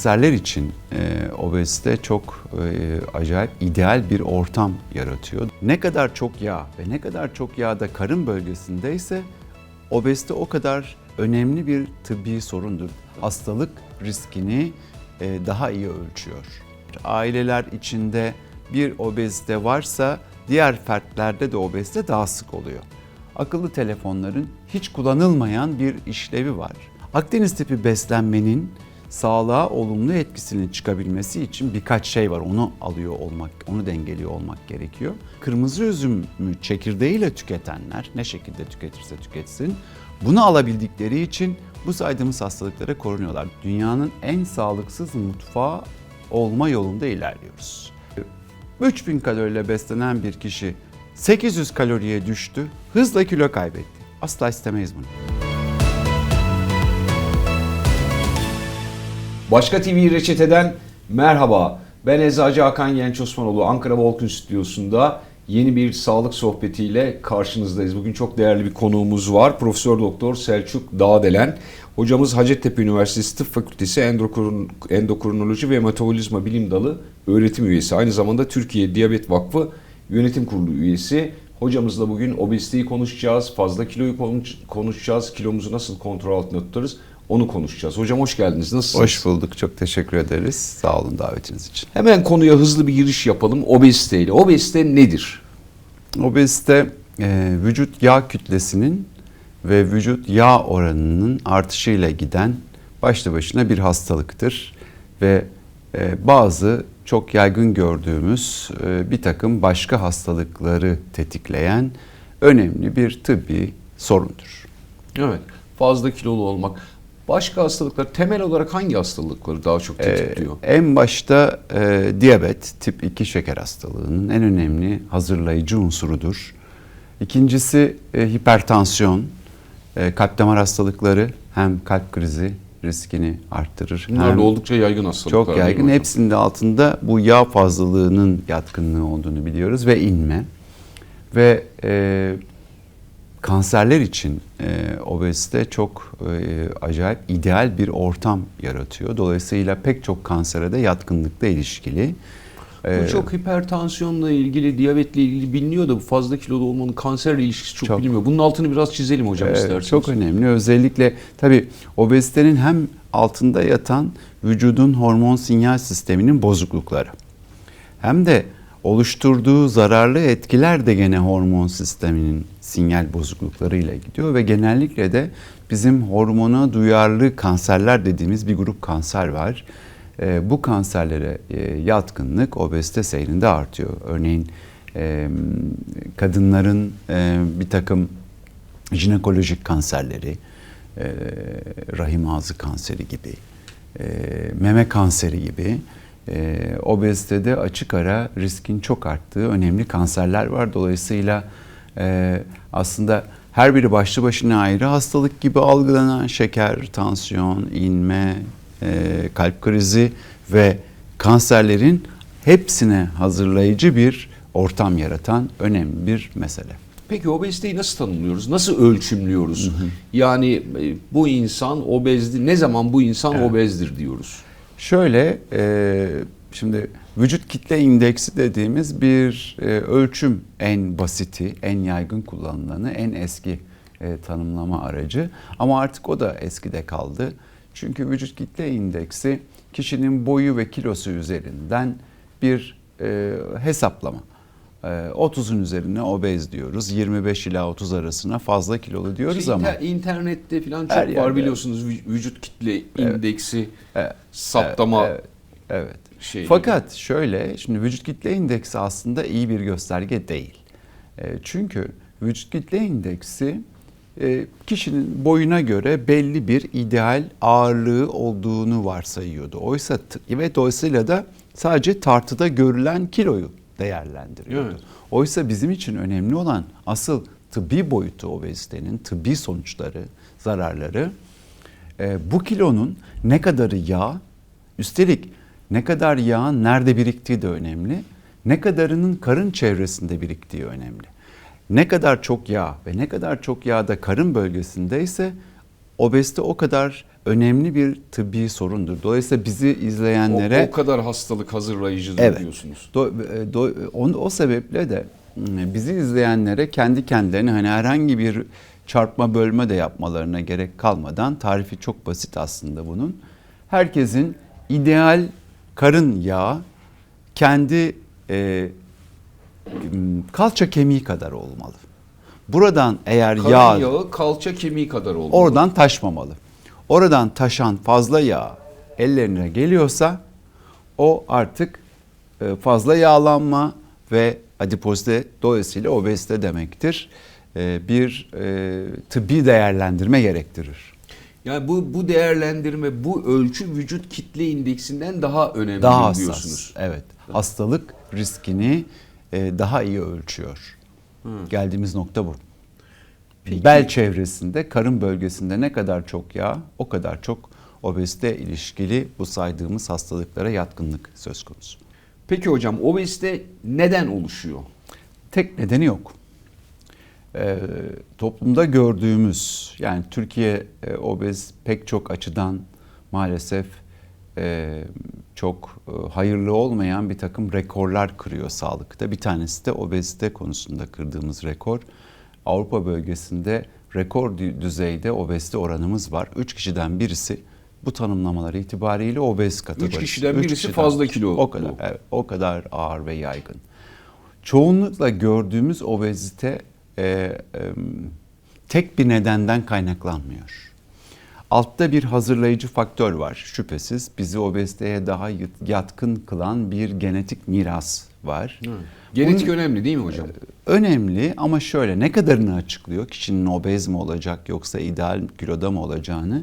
kanserler için e, obezite çok e, acayip ideal bir ortam yaratıyor. Ne kadar çok yağ ve ne kadar çok yağ da karın bölgesindeyse obezite o kadar önemli bir tıbbi sorundur. Hastalık riskini e, daha iyi ölçüyor. Aileler içinde bir obezite varsa diğer fertlerde de obezite daha sık oluyor. Akıllı telefonların hiç kullanılmayan bir işlevi var. Akdeniz tipi beslenmenin sağlığa olumlu etkisinin çıkabilmesi için birkaç şey var. Onu alıyor olmak, onu dengeliyor olmak gerekiyor. Kırmızı üzümü çekirdeğiyle tüketenler ne şekilde tüketirse tüketsin bunu alabildikleri için bu saydığımız hastalıklara korunuyorlar. Dünyanın en sağlıksız mutfağı olma yolunda ilerliyoruz. 3000 kaloriyle beslenen bir kişi 800 kaloriye düştü, hızla kilo kaybetti. Asla istemeyiz bunu. Başka TV reçeteden merhaba. Ben Eczacı Hakan Genç Osmanoğlu. Ankara Volkun Stüdyosu'nda yeni bir sağlık sohbetiyle karşınızdayız. Bugün çok değerli bir konuğumuz var. Profesör Doktor Selçuk Dağdelen. Hocamız Hacettepe Üniversitesi Tıp Fakültesi Endokrin, Endokrinoloji ve Metabolizma Bilim Dalı öğretim üyesi. Aynı zamanda Türkiye Diyabet Vakfı Yönetim Kurulu üyesi. Hocamızla bugün obeziteyi konuşacağız, fazla kiloyu konuş- konuşacağız, kilomuzu nasıl kontrol altında tutarız onu konuşacağız. Hocam hoş geldiniz. Nasılsınız? Hoş bulduk, çok teşekkür ederiz. Sağ olun davetiniz için. Hemen konuya hızlı bir giriş yapalım. Obezite ile. Obezite nedir? Obezite e, vücut yağ kütlesinin ve vücut yağ oranının artışıyla giden başlı başına bir hastalıktır ve e, bazı çok yaygın gördüğümüz e, bir takım başka hastalıkları tetikleyen önemli bir tıbbi sorundur. Evet. Fazla kilolu olmak. Başka hastalıklar temel olarak hangi hastalıkları daha çok tetikliyor? Ee, en başta e, diyabet, tip 2 şeker hastalığının en önemli hazırlayıcı unsurudur. İkincisi e, hipertansiyon, e, kalp damar hastalıkları hem kalp krizi riskini arttırır. Bunlar da oldukça yaygın hastalıklar. çok yaygın. Hepsinin de altında bu yağ fazlalığının yatkınlığı olduğunu biliyoruz ve inme. Ve e, kanserler için e, obezite çok e, acayip ideal bir ortam yaratıyor. Dolayısıyla pek çok kansere de yatkınlıkla ilişkili. Bu E, çok hipertansiyonla ilgili, diyabetle ilgili biliniyor da bu fazla kilolu olmanın kanserle ilişkisi çok, Çok. bilinmiyor. Bunun altını biraz çizelim hocam Evet, isterseniz. Çok önemli. Özellikle tabii obezitenin hem altında yatan vücudun hormon sinyal sisteminin bozuklukları hem de oluşturduğu zararlı etkiler de gene hormon sisteminin sinyal bozukluklarıyla gidiyor ve genellikle de bizim hormona duyarlı kanserler dediğimiz bir grup kanser var. Ee, bu kanserlere e, yatkınlık obezite seyrinde artıyor. Örneğin e, kadınların e, bir takım jinekolojik kanserleri, e, rahim ağzı kanseri gibi, e, meme kanseri gibi e, obezitede açık ara riskin çok arttığı önemli kanserler var. Dolayısıyla e, aslında her biri başlı başına ayrı hastalık gibi algılanan şeker, tansiyon, inme, e, kalp krizi ve kanserlerin hepsine hazırlayıcı bir ortam yaratan önemli bir mesele. Peki obeziteyi nasıl tanımlıyoruz? Nasıl ölçümlüyoruz? Yani e, bu insan obezdi. Ne zaman bu insan obezdir diyoruz? Şöyle, e, şimdi vücut kitle indeksi dediğimiz bir e, ölçüm en basiti, en yaygın kullanılanı, en eski e, tanımlama aracı. Ama artık o da eskide kaldı. Çünkü vücut kitle indeksi kişinin boyu ve kilosu üzerinden bir e, hesaplama. E, 30'un üzerine obez diyoruz. 25 ila 30 arasına fazla kilolu diyoruz İşte ama. inter- internette falan çok var yerde. biliyorsunuz vü- vücut kitle indeksi Evet, saptama Evet, evet. şey. Fakat şöyle, şimdi vücut kitle indeksi aslında iyi bir gösterge değil. E, Çünkü vücut kitle indeksi e, kişinin boyuna göre belli bir ideal ağırlığı olduğunu varsayıyordu. Oysa ve dolayısıyla da sadece tartıda görülen kiloyu değerlendiriyordu. Evet. Oysa bizim için önemli olan asıl tıbbi boyutu obezitenin, tıbbi sonuçları, zararları e, bu kilonun ne kadarı yağ, üstelik ne kadar yağın nerede biriktiği de önemli, ne kadarının karın çevresinde biriktiği önemli. Ne kadar çok yağ ve ne kadar çok yağ da karın bölgesindeyse obezite o kadar önemli bir tıbbi sorundur. Dolayısıyla bizi O, izleyenlere o kadar hastalık hazırlayıcıdır Evet. diyorsunuz. Do, e, do, on- o sebeple de m, bizi izleyenlere kendi kendilerine hani herhangi bir çarpma bölme de yapmalarına gerek kalmadan tarifi çok basit aslında bunun. Herkesin ideal karın yağı kendi e, m, kalça kemiği kadar olmalı. Buradan eğer Karın yağ yağı kalça kemiği kadar olmalı. oradan taşmamalı. Oradan taşan fazla yağ ellerine geliyorsa o artık e, fazla yağlanma ve adipozite dolayısıyla obezite demektir. E, Bir e, tıbbi değerlendirme gerektirir. Yani bu bu değerlendirme, bu ölçü vücut kitle indeksinden daha önemli Daha hassas. diyorsunuz. Evet. Hastalık riskini daha iyi ölçüyor. Geldiğimiz nokta bu. Peki. Bel çevresinde, karın bölgesinde ne kadar çok yağ, o kadar çok obezite ilişkili bu saydığımız hastalıklara yatkınlık söz konusu. Peki hocam obezite neden oluşuyor? Tek nedeni yok. Ee, toplumda gördüğümüz yani Türkiye e, obez pek çok açıdan maalesef e, çok e, hayırlı olmayan bir takım rekorlar kırıyor sağlıkta. Bir tanesi de obezite konusunda kırdığımız rekor. Avrupa bölgesinde rekor dü- düzeyde obezite oranımız var. Üç kişiden birisi bu tanımlamalar itibariyle obez kategorisi. kişiden Üç birisi fazla kilolu. O kadar, evet, o kadar ağır ve yaygın. Çoğunlukla gördüğümüz obezite e, e, tek bir nedenden kaynaklanmıyor. Altta bir hazırlayıcı faktör var şüphesiz. Bizi obeziteye daha yat- yatkın kılan bir genetik miras var. Genetik Bunun- önemli değil mi hocam? önemli ama şöyle ne kadarını açıklıyor kişinin obez mi olacak yoksa ideal kiloda mı olacağını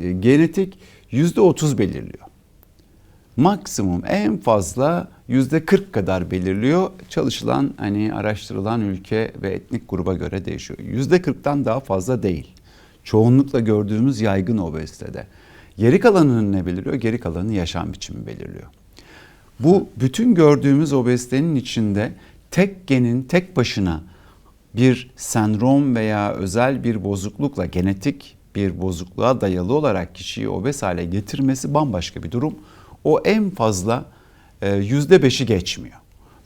e, genetik yüzde otuz belirliyor. Maksimum en fazla yüzde 40 kadar belirliyor. Çalışılan hani araştırılan ülke ve etnik gruba göre değişiyor. Yüzde 40'tan daha fazla değil. Çoğunlukla gördüğümüz yaygın obezitede. Geri kalanını ne belirliyor? Geri kalanını yaşam biçimi belirliyor. Bu bütün gördüğümüz obezitenin içinde tek genin tek başına bir sendrom veya özel bir bozuklukla genetik bir bozukluğa dayalı olarak kişiyi obez hale getirmesi bambaşka bir durum. O en fazla e, yüzde beşi geçmiyor.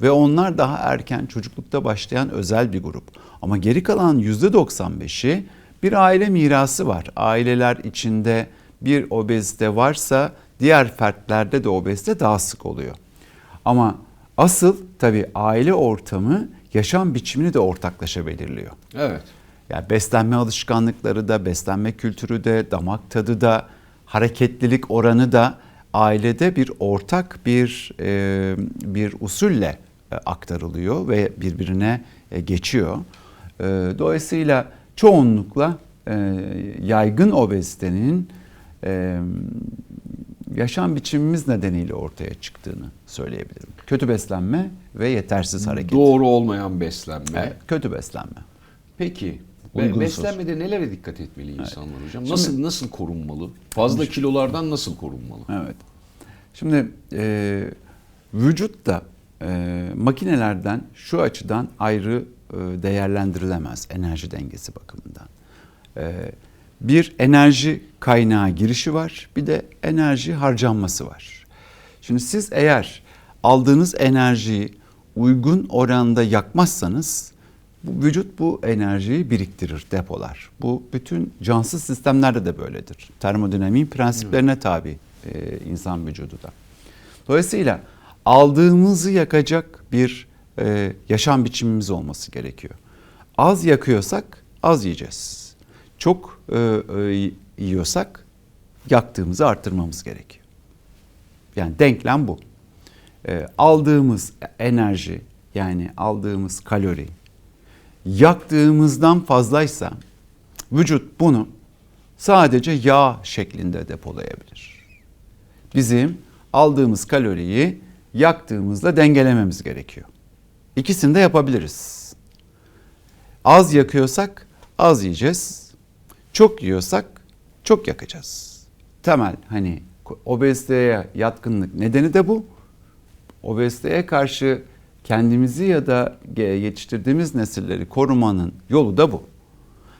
Ve onlar daha erken çocuklukta başlayan özel bir grup. Ama geri kalan yüzde 95'i bir aile mirası var. Aileler içinde bir obezite varsa diğer fertlerde de obezite daha sık oluyor. Ama asıl tabii aile ortamı yaşam biçimini de ortaklaşa belirliyor. Evet. Yani beslenme alışkanlıkları da, beslenme kültürü de, damak tadı da, hareketlilik oranı da ailede bir ortak bir e, bir usulle e, aktarılıyor ve birbirine e, geçiyor. Dolayısıyla çoğunlukla e, yaygın obezitenin e, yaşam biçimimiz nedeniyle ortaya çıktığını söyleyebilirim. Kötü beslenme ve yetersiz hareket. Doğru olmayan beslenme. Evet, kötü beslenme. Peki Uygunsuz. beslenmede nelere dikkat etmeli insanlar hocam? Şimdi- Nasıl nasıl korunmalı? Fazla kilolardan nasıl korunmalı? Evet. Şimdi e, vücutta e, makinelerden şu açıdan ayrı değerlendirilemez enerji dengesi bakımından. E, bir enerji kaynağı girişi var, bir de enerji harcanması var. Şimdi siz eğer aldığınız enerjiyi uygun oranda yakmazsanız bu vücut bu enerjiyi biriktirir, depolar. Bu bütün cansız sistemlerde de böyledir. Termodinamiğin prensiplerine tabi e, insan vücudu da. Dolayısıyla aldığımızı yakacak bir e, yaşam biçimimiz olması gerekiyor. Az yakıyorsak az yiyeceğiz. Çok e, e, yiyorsak yaktığımızı arttırmamız gerekiyor. Yani denklem bu. E, aldığımız enerji yani aldığımız kalori yaktığımızdan fazlaysa vücut bunu sadece yağ şeklinde depolayabilir. Bizim aldığımız kaloriyi yaktığımızla dengelememiz gerekiyor. İkisini de yapabiliriz. Az yakıyorsak az yiyeceğiz. Çok yiyorsak çok yakacağız. Temel hani obeziteye yatkınlık nedeni de bu. Obeziteye karşı kendimizi ya da yetiştirdiğimiz nesilleri korumanın yolu da bu.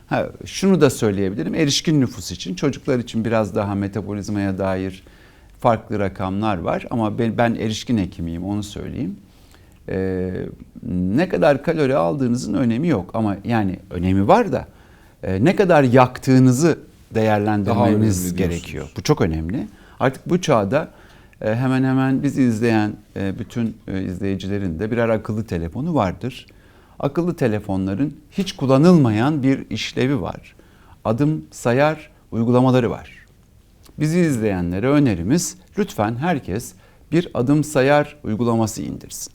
Ha, şunu da söyleyebilirim. Erişkin nüfus için, çocuklar için biraz daha metabolizmaya dair farklı rakamlar var. Ama ben, ben erişkin hekimiyim onu söyleyeyim. Ee, ne kadar kalori aldığınızın önemi yok. Ama yani önemi var da e, ne kadar yaktığınızı değerlendirmeniz gerekiyor. Bu çok önemli. Artık bu çağda e, hemen hemen bizi izleyen e, bütün e, izleyicilerin de birer akıllı telefonu vardır. Akıllı telefonların hiç kullanılmayan bir işlevi var. Adım sayar uygulamaları var. Bizi izleyenlere önerimiz lütfen herkes bir adım sayar uygulaması indirsin.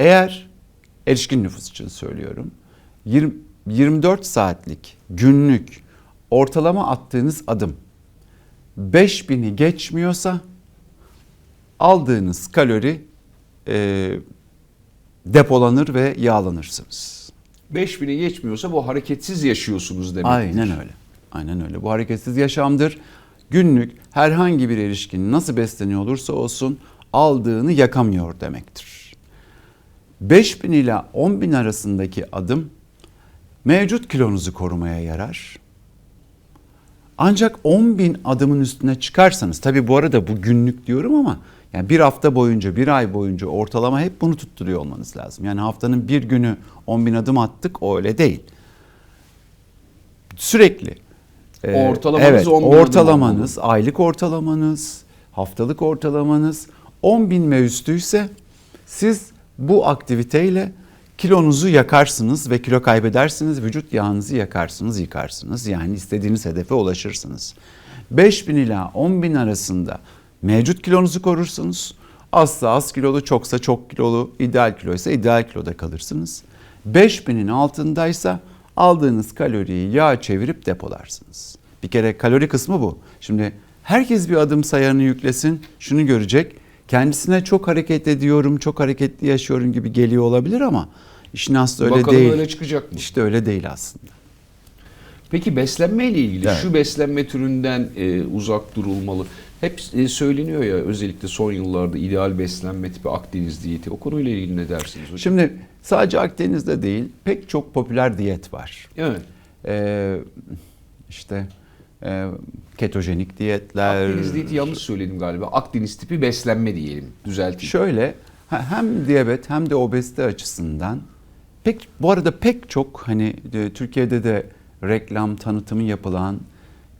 Eğer erişkin nüfus için söylüyorum 20 24 saatlik günlük ortalama attığınız adım 5000'i geçmiyorsa aldığınız kalori e, depolanır ve yağlanırsınız. 5000'i geçmiyorsa bu hareketsiz yaşıyorsunuz demek. Aynen öyle. Aynen öyle. Bu hareketsiz yaşamdır. Günlük herhangi bir erişkin nasıl besleniyor olursa olsun aldığını yakamıyor demektir. 5000 ile 10.000 arasındaki adım mevcut kilonuzu korumaya yarar. Ancak 10.000 adımın üstüne çıkarsanız tabi bu arada bu günlük diyorum ama yani bir hafta boyunca bir ay boyunca ortalama hep bunu tutturuyor olmanız lazım. Yani haftanın bir günü 10.000 adım attık o öyle değil. Sürekli. Ee, Ortalamanız evet, 10.000 adım ortalamanız, aylık ortalamanız, haftalık ortalamanız 10.000 ve üstüyse siz bu aktiviteyle kilonuzu yakarsınız ve kilo kaybedersiniz. Vücut yağınızı yakarsınız, yıkarsınız. Yani istediğiniz hedefe ulaşırsınız. 5000 ila 10.000 arasında mevcut kilonuzu korursunuz. Azsa az kilolu, çoksa çok kilolu, ideal kiloysa ideal kiloda kalırsınız. 5000'in altındaysa aldığınız kaloriyi yağ çevirip depolarsınız. Bir kere kalori kısmı bu. Şimdi herkes bir adım sayarını yüklesin, şunu görecek. Kendisine çok hareket ediyorum, çok hareketli yaşıyorum gibi geliyor olabilir ama işin aslı öyle Bakalım değil. öyle çıkacak mı? İşte öyle değil aslında. Peki beslenme ile ilgili Evet. şu beslenme türünden e, uzak durulmalı. Hep e, söyleniyor ya özellikle son yıllarda ideal beslenme tipi Akdeniz diyeti. O konuyla ilgili ne dersiniz hocam? Şimdi sadece Akdeniz'de değil pek çok popüler diyet var. evet. Ee, işte e, ketojenik diyetler. Akdeniz diyeti yanlış söyledim galiba. Akdeniz tipi beslenme diyelim. Düzelteyim. Şöyle hem diyabet hem de obezite açısından pek bu arada pek çok hani e, Türkiye'de de reklam tanıtımı yapılan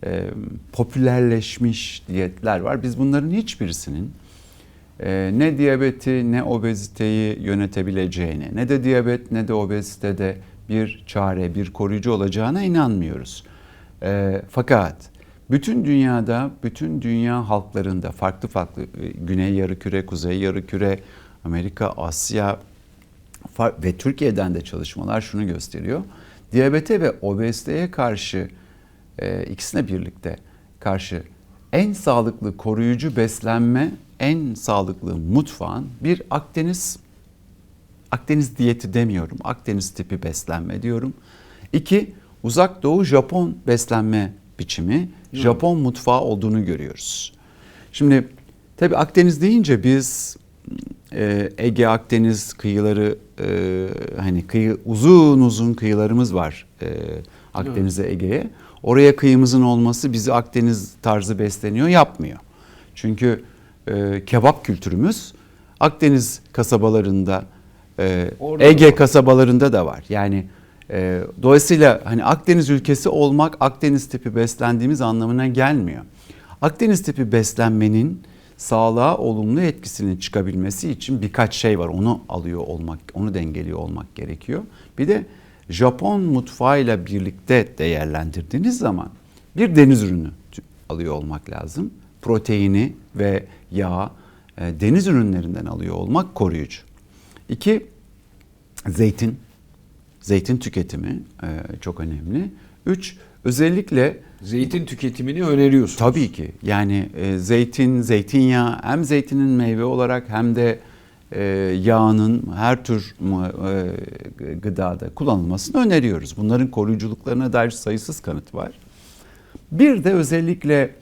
e, popülerleşmiş diyetler var. Biz bunların hiçbirisinin e, ne diyabeti ne obeziteyi yönetebileceğine ne de diyabet ne de obezitede bir çare, bir koruyucu olacağına inanmıyoruz. E, fakat bütün dünyada, bütün dünya halklarında farklı farklı e, Güney Yarıküre, Kuzey Yarıküre, Amerika, Asya ve Türkiye'den de çalışmalar şunu gösteriyor. Diyabete ve obeziteye karşı e, ikisine birlikte karşı en sağlıklı koruyucu beslenme, en sağlıklı mutfağın bir Akdeniz Akdeniz diyeti demiyorum. Akdeniz tipi beslenme diyorum. İki, uzak doğu Japon beslenme biçimi, Japon mutfağı olduğunu görüyoruz. Şimdi tabii Akdeniz deyince biz e, Ege Akdeniz kıyıları e, hani kıyı uzun uzun kıyılarımız var e, Akdeniz'e Ege'ye. Oraya kıyımızın olması bizi Akdeniz tarzı besleniyor yapmıyor. Çünkü e, kebap kültürümüz Akdeniz kasabalarında e, Orada da Ege var. kasabalarında da var. Yani e, dolayısıyla hani Akdeniz ülkesi olmak Akdeniz tipi beslendiğimiz anlamına gelmiyor. Akdeniz tipi beslenmenin sağlığa olumlu etkisinin çıkabilmesi için birkaç şey var. Onu alıyor olmak, onu dengeliyor olmak gerekiyor. Bir de Japon mutfağıyla birlikte değerlendirdiğiniz zaman bir deniz ürünü alıyor olmak lazım. Proteini ve yağ e, deniz ürünlerinden alıyor olmak koruyucu. İki, zeytin. Zeytin tüketimi e, çok önemli. Üç, özellikle Zeytin tüketimini öneriyorsunuz. Tabii ki. Yani e, zeytin, zeytinyağı hem zeytinin meyve olarak hem de e, yağının her tür e, gıdada kullanılmasını öneriyoruz. Bunların koruyuculuklarına dair sayısız kanıt var. Bir de özellikle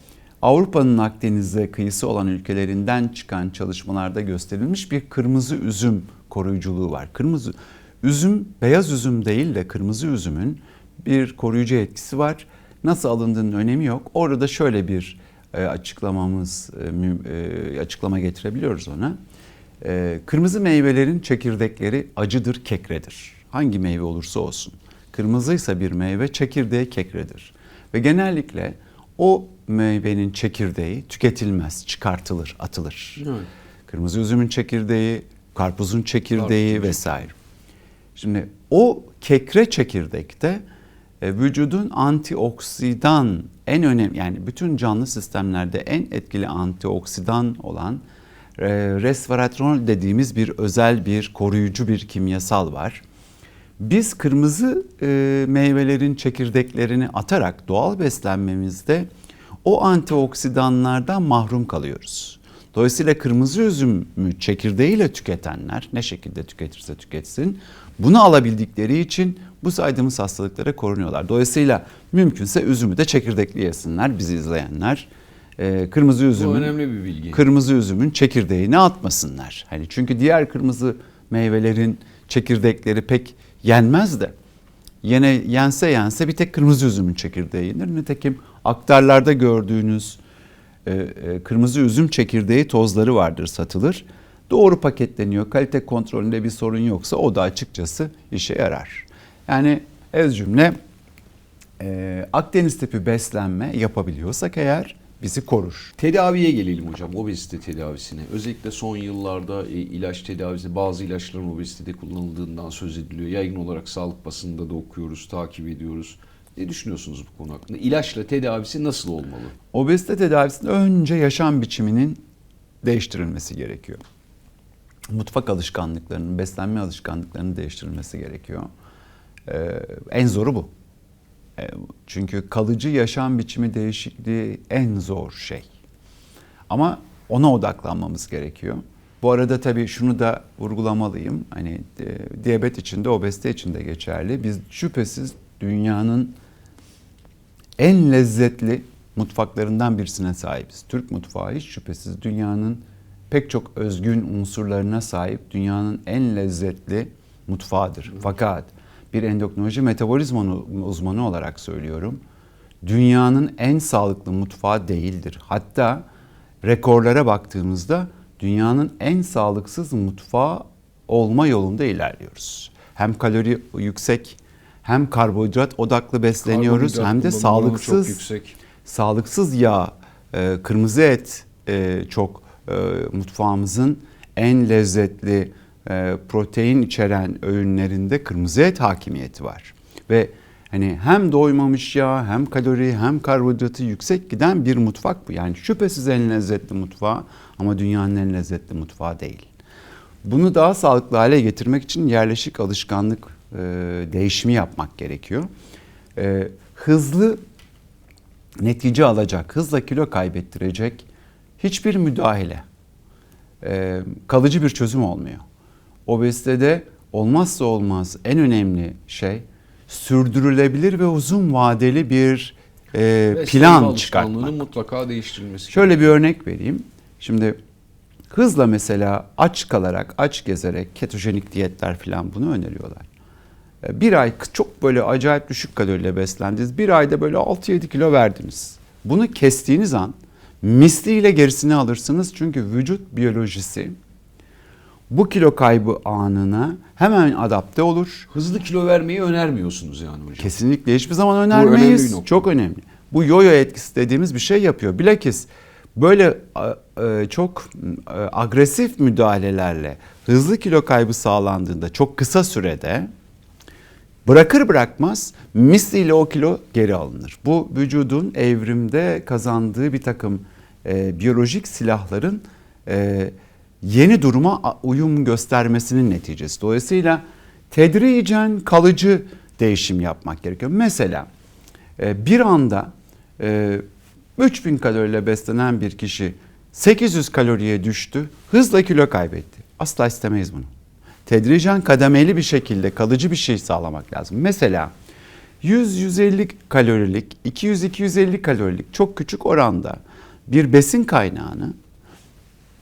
Avrupa'nın Akdeniz'e kıyısı olan ülkelerinden çıkan çalışmalarda gösterilmiş bir kırmızı üzüm koruyuculuğu var. Kırmızı üzüm beyaz üzüm değil de kırmızı üzümün bir koruyucu etkisi var. Nasıl alındığının önemi yok. Orada şöyle bir e, açıklamamız e, e, açıklama getirebiliyoruz ona. E, kırmızı meyvelerin çekirdekleri acıdır, kekredir. Hangi meyve olursa olsun. Kırmızıysa bir meyve çekirdeği kekredir. Ve genellikle o meyvenin çekirdeği tüketilmez, çıkartılır, atılır. Evet. Kırmızı üzümün çekirdeği, karpuzun çekirdeği Karpuzun vesaire. Şimdi o kekre çekirdekte e, vücudun antioksidan en önemli yani bütün canlı sistemlerde en etkili antioksidan olan e, resveratrol dediğimiz bir özel bir koruyucu bir kimyasal var. Biz kırmızı e, meyvelerin çekirdeklerini atarak doğal beslenmemizde o antioksidanlardan mahrum kalıyoruz. Dolayısıyla kırmızı üzümü çekirdeğiyle tüketenler ne şekilde tüketirse tüketsin bunu alabildikleri için bu saydığımız hastalıklara korunuyorlar. Dolayısıyla mümkünse üzümü de çekirdekli yesinler bizi izleyenler. E, kırmızı Bu üzümün önemli bir bilgi. kırmızı üzümün çekirdeğini atmasınlar. Hani çünkü diğer kırmızı meyvelerin çekirdekleri pek yenmez de yine yense yense bir tek kırmızı üzümün çekirdeği yenir. Nitekim aktarlarda gördüğünüz kırmızı üzüm çekirdeği tozları vardır satılır. Doğru paketleniyor. Kalite kontrolünde bir sorun yoksa o da açıkçası işe yarar. Yani ez cümle e, Akdeniz tipi beslenme yapabiliyorsak eğer bizi korur. Tedaviye gelelim hocam, obezite tedavisine. Özellikle son yıllarda e, ilaç tedavisi, bazı ilaçların obezitede kullanıldığından söz ediliyor. Yaygın olarak sağlık basında da okuyoruz, takip ediyoruz. Ne düşünüyorsunuz bu konu hakkında? İlaçla tedavisi nasıl olmalı? Obezite tedavisinde önce yaşam biçiminin değiştirilmesi gerekiyor. Mutfak alışkanlıklarının, beslenme alışkanlıklarının değiştirilmesi gerekiyor. Ee, en zoru bu. Ee, çünkü kalıcı yaşam biçimi değişikliği en zor şey. Ama ona odaklanmamız gerekiyor. Bu arada tabii şunu da vurgulamalıyım. Hani e, diyabet için de obezite için de geçerli. Biz şüphesiz dünyanın en lezzetli mutfaklarından birisine sahibiz. Türk mutfağı hiç şüphesiz dünyanın pek çok özgün unsurlarına sahip dünyanın en lezzetli mutfağıdır. Fakat bir endokrinoloji metabolizma uzmanı olarak söylüyorum. Dünyanın en sağlıklı mutfağı değildir. Hatta rekorlara baktığımızda dünyanın en sağlıksız mutfağı olma yolunda ilerliyoruz. Hem kalori yüksek hem karbonhidrat odaklı besleniyoruz Karbonhidrat hem de sağlıksız çok yüksek. sağlıksız yağ, e, kırmızı et e, çok e, mutfağımızın en lezzetli e, protein içeren öğünlerinde kırmızı et hakimiyeti var. Ve hani hem doymamış yağ hem kalori hem karbonhidratı yüksek giden bir mutfak bu. Yani şüphesiz en lezzetli mutfağı ama dünyanın en lezzetli mutfağı değil. Bunu daha sağlıklı hale getirmek için yerleşik alışkanlık e, değişimi yapmak gerekiyor. E, hızlı netice alacak, hızla kilo kaybettirecek hiçbir müdahale e, kalıcı bir çözüm olmuyor. Obezitede olmazsa olmaz en önemli şey sürdürülebilir ve uzun vadeli bir e, plan çıkartmak. mutlaka değiştirilmesi. Şöyle bir örnek vereyim. Şimdi hızla mesela aç kalarak, aç gezerek ketojenik diyetler falan bunu öneriyorlar. E, Bir ay çok böyle acayip düşük kaloriyle beslendiniz. Bir ayda böyle 6-7 kilo verdiniz. Bunu kestiğiniz an misliyle gerisini alırsınız. Çünkü vücut biyolojisi bu kilo kaybı anına hemen adapte olur. Hızlı kilo vermeyi önermiyorsunuz yani hocam. Kesinlikle hiçbir zaman önemli bir önermeyiz. nokta. Çok önemli. Bu yoyo etkisi dediğimiz bir şey yapıyor. Bilakis böyle e, çok e, agresif müdahalelerle hızlı kilo kaybı sağlandığında çok kısa sürede bırakır bırakmaz misliyle o kilo geri alınır. Bu vücudun evrimde kazandığı bir takım e, biyolojik silahların e, yeni duruma uyum göstermesinin neticesi. Dolayısıyla tedricen kalıcı değişim yapmak gerekiyor. Mesela e, bir anda e, 3000 kaloriyle beslenen bir kişi 800 kaloriye düştü, hızla kilo kaybetti. Asla istemeyiz bunu. Tedricen kademeli bir şekilde kalıcı bir şey sağlamak lazım. Mesela 100-150 kalorilik, 200-250 kalorilik çok küçük oranda bir besin kaynağını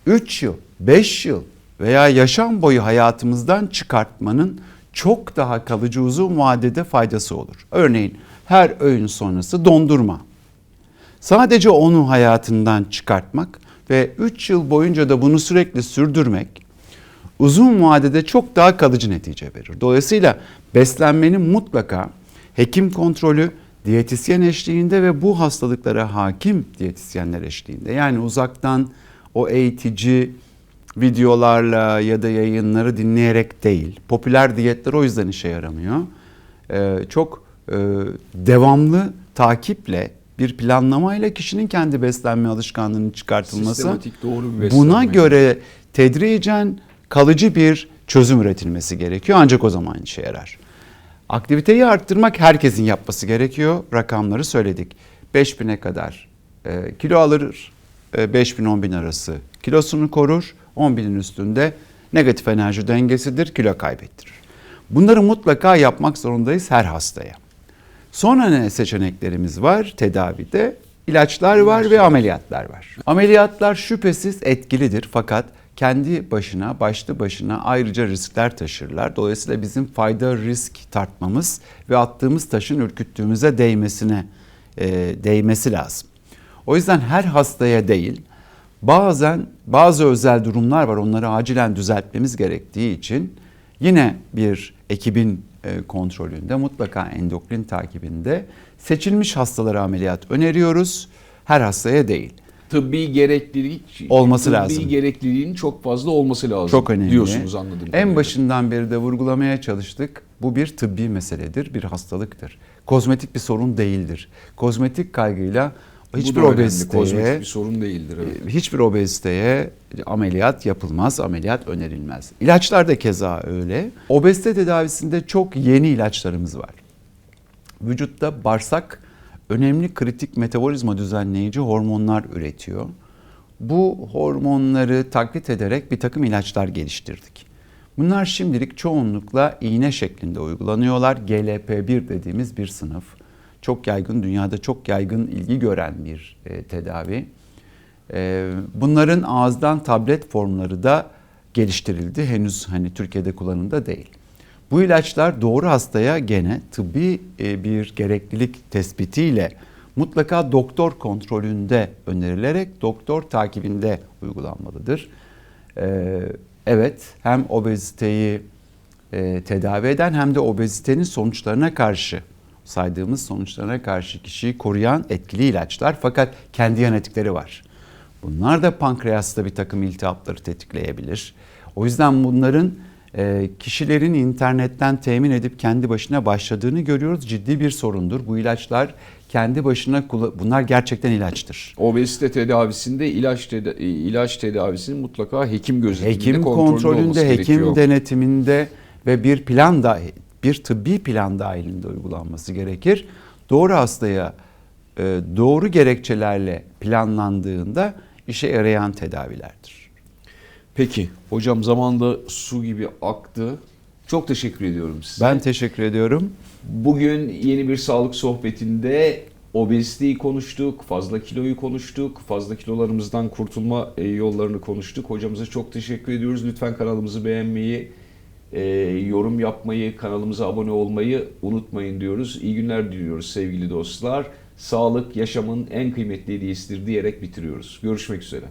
3 yıl, 5 yıl veya yaşam boyu hayatımızdan çıkartmanın çok daha kalıcı uzun vadede faydası olur. Örneğin her öğün sonrası dondurma. Sadece onu hayatından çıkartmak ve 3 yıl boyunca da bunu sürekli sürdürmek uzun vadede çok daha kalıcı netice verir. Dolayısıyla beslenmenin mutlaka hekim kontrolü, diyetisyen eşliğinde ve bu hastalıklara hakim diyetisyenler eşliğinde. Yani uzaktan o eğitici videolarla ya da yayınları dinleyerek değil. Popüler diyetler o yüzden işe yaramıyor. Ee, çok e, devamlı takiple bir planlamayla kişinin kendi beslenme alışkanlığının çıkartılması Sistematik doğru bir beslenme. buna göre tedricen kalıcı bir çözüm üretilmesi gerekiyor ancak o zaman işe yarar. Aktiviteyi arttırmak herkesin yapması gerekiyor. Rakamları söyledik. 5000'e kadar e, kilo alır, e, 5000-10.000 arası kilosunu korur. 10.000'in üstünde negatif enerji dengesidir, kilo kaybettirir. Bunları mutlaka yapmak zorundayız her hastaya. Sonra ne seçeneklerimiz var tedavide? İlaçlar var ve ameliyatlar var. Ameliyatlar şüphesiz etkilidir fakat kendi başına, başlı başına ayrıca riskler taşırlar. Dolayısıyla bizim fayda risk tartmamız ve attığımız taşın ürküttüğümüze değmesine e, değmesi lazım. O yüzden her hastaya değil, bazen bazı özel durumlar var onları acilen düzeltmemiz gerektiği için yine bir ekibin e, kontrolünde mutlaka endokrin takibinde seçilmiş hastalara ameliyat öneriyoruz. Her hastaya değil. Tıbbi gereklilik Olması tıbbi lazım. gerekliliğin çok fazla olması lazım. Çok önemli. Diyorsunuz anladığım En kadarıyla. başından beri de vurgulamaya çalıştık. Bu bir tıbbi meseledir, bir hastalıktır. Kozmetik bir sorun değildir. Kozmetik kaygıyla hiçbir obeziteye, kozmetik bir sorun değildir. Evet. hiçbir obeziteye ameliyat yapılmaz, ameliyat önerilmez. İlaçlar da keza öyle. Obezite tedavisinde çok yeni ilaçlarımız var. Vücutta bağırsak önemli kritik metabolizma düzenleyici hormonlar üretiyor. Bu hormonları taklit ederek bir takım ilaçlar geliştirdik. Bunlar şimdilik çoğunlukla iğne şeklinde uygulanıyorlar. GLP-1 dediğimiz bir sınıf. Çok yaygın, dünyada çok yaygın ilgi gören bir e, tedavi. E, bunların ağızdan tablet formları da geliştirildi. Henüz hani Türkiye'de kullanımda değil. Bu ilaçlar doğru hastaya gene tıbbi e, bir gereklilik tespitiyle mutlaka doktor kontrolünde önerilerek doktor takibinde uygulanmalıdır. Ee, Evet hem obeziteyi e, tedavi eden hem de obezitenin sonuçlarına karşı saydığımız sonuçlarına karşı kişiyi koruyan etkili ilaçlar fakat kendi yan etkileri var. Bunlar da pankreasta bir takım iltihapları tetikleyebilir. O yüzden bunların e, kişilerin internetten temin edip kendi başına başladığını görüyoruz. Ciddi bir sorundur. Bu ilaçlar kendi başına bunlar gerçekten ilaçtır. Obezite tedavisinde ilaç teda- ilaç tedavisinin mutlaka hekim gözetiminde Hekim kontrolünde, hekim gerekiyor. denetiminde ve bir plan da bir tıbbi plan dahilinde uygulanması gerekir. Doğru hastaya e, doğru gerekçelerle planlandığında işe yarayan tedavilerdir. Peki hocam zamanda su gibi aktı. Çok teşekkür ediyorum size. Ben teşekkür ediyorum. Bugün yeni bir sağlık sohbetinde obeziteyi konuştuk, fazla kiloyu konuştuk, fazla kilolarımızdan kurtulma e, yollarını konuştuk. Hocamıza çok teşekkür ediyoruz. Lütfen kanalımızı beğenmeyi, e, yorum yapmayı, kanalımıza abone olmayı unutmayın diyoruz. İyi günler diliyoruz sevgili dostlar. Sağlık yaşamın en kıymetli hediyesidir diyerek bitiriyoruz. Görüşmek üzere.